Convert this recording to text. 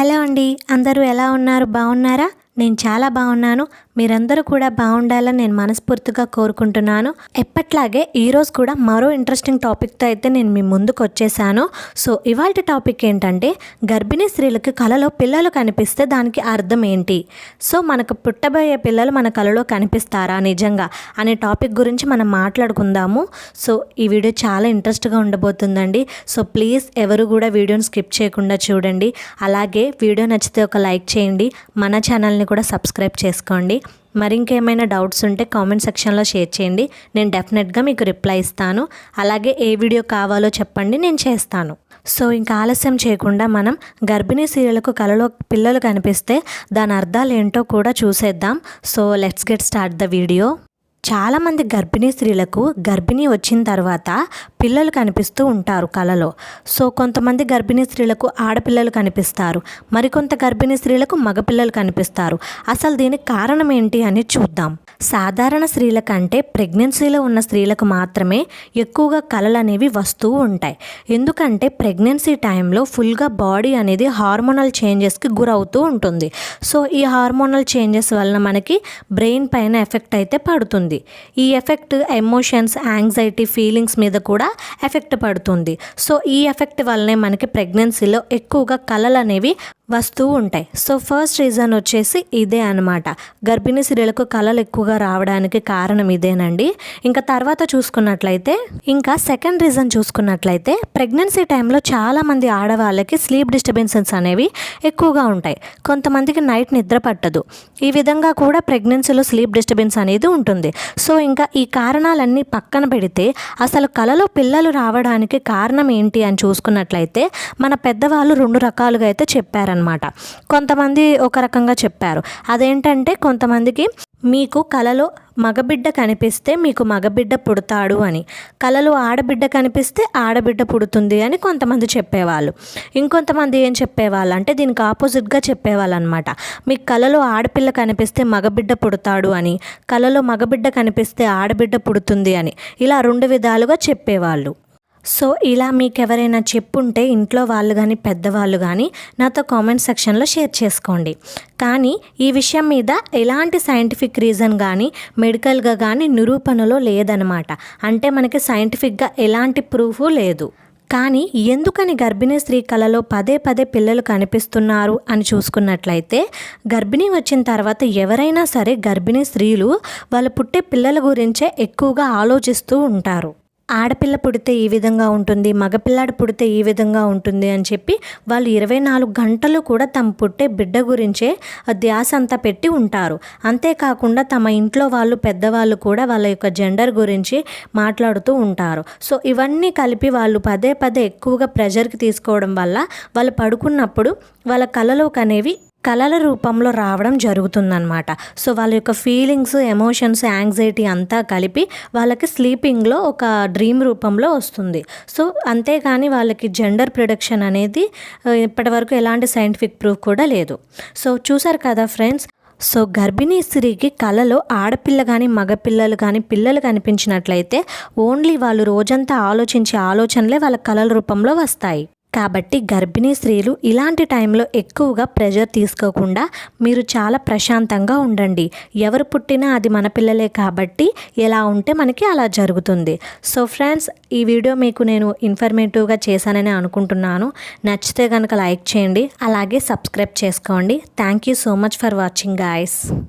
Hello అండి అందరూ ఎలా ఉన్నారు? బాగున్నారా? నేను చాలా బాగున్నాను. మీరందరూ కూడా బాగుండాలని నేను మనస్ఫూర్తిగా కోరుకుంటున్నాను. ఎప్పట్లాగే ఈరోజు కూడా మరో ఇంట్రెస్టింగ్ టాపిక్తో అయితే నేను మీ ముందుకు వచ్చేసాను. సో ఇవాళ టాపిక్ ఏంటంటే గర్భిణీ స్త్రీలకు కలలో పిల్లలు కనిపిస్తే దానికి అర్థం ఏంటి? సో మనకు పుట్టబోయే పిల్లలు మన కలలో కనిపిస్తారా నిజంగా? అనే టాపిక్ గురించి మనం మాట్లాడుకుందాము. సో ఈ వీడియో చాలా ఇంట్రెస్ట్గా ఉండబోతుందండి. సో ప్లీజ్ ఎవరు కూడా వీడియోని స్కిప్ చేయకుండా చూడండి. అలాగే వీడియో నచ్చితే ఒక లైక్ చేయండి. మన ఛానల్ని కూడా సబ్స్క్రైబ్ చేసుకోండి. మరి ఇంకేమైనా డౌట్స్ ఉంటే కామెంట్ సెక్షన్లో షేర్ చేయండి. నేను డెఫినెట్గా మీకు రిప్లై ఇస్తాను. అలాగే ఏ వీడియో కావాలో చెప్పండి నేను చేస్తాను. సో ఇంకా ఆలస్యం చేయకుండా మనం గర్భిణీ స్త్రీలకు కలలో పిల్లలు కనిపిస్తే దాని అర్థాలు ఏంటో కూడా చూసేద్దాం. So let's get start the video చాలామంది గర్భిణీ స్త్రీలకు గర్భిణీ వచ్చిన తర్వాత పిల్లలు కనిపిస్తూ ఉంటారు కలలో. సో కొంతమంది గర్భిణీ స్త్రీలకు ఆడపిల్లలు కనిపిస్తారు. మరికొంత గర్భిణీ స్త్రీలకు మగపిల్లలు కనిపిస్తారు. అసలు దీనికి కారణం ఏంటి అని చూద్దాం. సాధారణ స్త్రీల కంటే ప్రెగ్నెన్సీలో ఉన్న స్త్రీలకు మాత్రమే ఎక్కువగా కళలు అనేవి వస్తూ ఉంటాయి. ఎందుకంటే ప్రెగ్నెన్సీ టైంలో ఫుల్గా బాడీ అనేది హార్మోనల్ చేంజెస్కి గురవుతూ ఉంటుంది. సో ఈ హార్మోనల్ చేంజెస్ వలన మనకి బ్రెయిన్ పైన ఎఫెక్ట్ అయితే పడుతుంది. ఈ ఎఫెక్ట్ ఎమోషన్స్ యాంగ్జైటీ ఫీలింగ్స్ మీద కూడా ఎఫెక్ట్ పడుతుంది. సో ఈ ఎఫెక్ట్ వల్లనే మనకి ప్రెగ్నెన్సీలో ఎక్కువగా కళలు అనేవి వస్తూ ఉంటాయి. సో ఫస్ట్ రీజన్ వచ్చేసి ఇదే అనమాట గర్భిణీ స్త్రీలకు కళలు ఎక్కువగా రావడానికి కారణం ఇదేనండి. ఇంకా తర్వాత చూసుకున్నట్లయితే ఇంకా సెకండ్ రీజన్ చూసుకున్నట్లయితే ప్రెగ్నెన్సీ టైంలో చాలామంది ఆడవాళ్ళకి స్లీప్ డిస్టర్బెన్సెస్ అనేవి ఎక్కువగా ఉంటాయి. కొంతమందికి నైట్ నిద్ర పట్టదు. ఈ విధంగా కూడా ప్రెగ్నెన్సీలో స్లీప్ డిస్టర్బెన్స్ అనేది ఉంటుంది. సో ఇంకా ఈ కారణాలన్నీ పక్కన పెడితే అసలు కళలో పిల్లలు రావడానికి కారణం ఏంటి అని చూసుకున్నట్లయితే మన పెద్దవాళ్ళు రెండు రకాలుగా అయితే చెప్పారనమాట కొంతమంది ఒక రకంగా చెప్పారు. అదేంటంటే కొంతమందికి మీకు కలలో మగబిడ్డ కనిపిస్తే మీకు మగబిడ్డ పుడతాడు అని. కలలో ఆడబిడ్డ కనిపిస్తే ఆడబిడ్డ పుడుతుంది అని కొంతమంది చెప్పేవాళ్ళు. ఇంకొంతమంది ఏం చెప్పేవాళ్ళు అంటే దీనికి ఆపోజిట్గా చెప్పేవాళ్ళు అనమాట మీకు కలలో ఆడపిల్ల కనిపిస్తే మగబిడ్డ పుడతాడు అని కలలో మగబిడ్డ కనిపిస్తే ఆడబిడ్డ పుడుతుంది అని ఇలా రెండు విధాలుగా చెప్పేవాళ్ళు. సో ఇలా మీకు ఎవరైనా చెప్పుంటే ఇంట్లో వాళ్ళు కానీ పెద్దవాళ్ళు కానీ నాతో కామెంట్ సెక్షన్లో షేర్ చేసుకోండి. కానీ ఈ విషయం మీద ఎలాంటి సైంటిఫిక్ రీజన్ కానీ మెడికల్గా కానీ నిరూపణలో లేదనమాట. అంటే మనకి సైంటిఫిక్గా ఎలాంటి ప్రూఫ్ లేదు. కానీ ఎందుకని గర్భిణీ స్త్రీ కళలో పదే పదే పిల్లలు కనిపిస్తున్నారు అని చూసుకున్నట్లయితే గర్భిణీ వచ్చిన తర్వాత ఎవరైనా సరే గర్భిణీ స్త్రీలు వాళ్ళు పుట్టే పిల్లల గురించే ఎక్కువగా ఆలోచిస్తూ ఉంటారు. ఆడపిల్ల పుడితే ఈ విధంగా ఉంటుంది మగపిల్లాడు పుడితే ఈ విధంగా ఉంటుంది అని చెప్పి వాళ్ళు ఇరవై నాలుగు గంటలు కూడా తమ పుట్టే బిడ్డ గురించే ధ్యాస అంతా పెట్టి ఉంటారు. అంతేకాకుండా తమ ఇంట్లో వాళ్ళు పెద్దవాళ్ళు కూడా వాళ్ళ యొక్క జెండర్ గురించి మాట్లాడుతూ ఉంటారు. సో ఇవన్నీ కలిపి వాళ్ళు పదే పదే ఎక్కువగా ప్రెజర్కి తీసుకోవడం వల్ల వాళ్ళు పడుకున్నప్పుడు వాళ్ళ కలలోకి అనేవి కళల రూపంలో రావడం జరుగుతుందన్నమాట. సో వాళ్ళ యొక్క ఫీలింగ్స్ ఎమోషన్స్ యాంగ్జైటీ అంతా కలిపి వాళ్ళకి స్లీపింగ్లో ఒక డ్రీమ్ రూపంలో వస్తుంది. సో అంతేగాని వాళ్ళకి జెండర్ ప్రొడక్షన్ అనేది ఇప్పటివరకు ఎలాంటి సైంటిఫిక్ ప్రూఫ్ కూడా లేదు. సో చూసారు కదా ఫ్రెండ్స్? సో గర్భిణీ స్త్రీకి కళలో ఆడపిల్ల కానీ మగపిల్లలు కానీ పిల్లలు కనిపించినట్లయితే ఓన్లీ వాళ్ళు రోజంతా ఆలోచించే ఆలోచనలే వాళ్ళ కళల రూపంలో వస్తాయి. కాబట్టి గర్భిణీ స్త్రీలు ఇలాంటి టైంలో ఎక్కువగా ప్రెషర్ తీసుకోకుండా మీరు చాలా ప్రశాంతంగా ఉండండి. ఎవరు పుట్టినా అది మన పిల్లలే కాబట్టి ఎలా ఉంటే మనకి అలా జరుగుతుంది. సో ఫ్రెండ్స్ ఈ వీడియో మీకు నేను ఇన్ఫర్మేటివ్గా చేశానని అనుకుంటున్నాను. నచ్చితే కనుక లైక్ చేయండి అలాగే సబ్స్క్రైబ్ చేసుకోండి. Thank you so much for watching guys.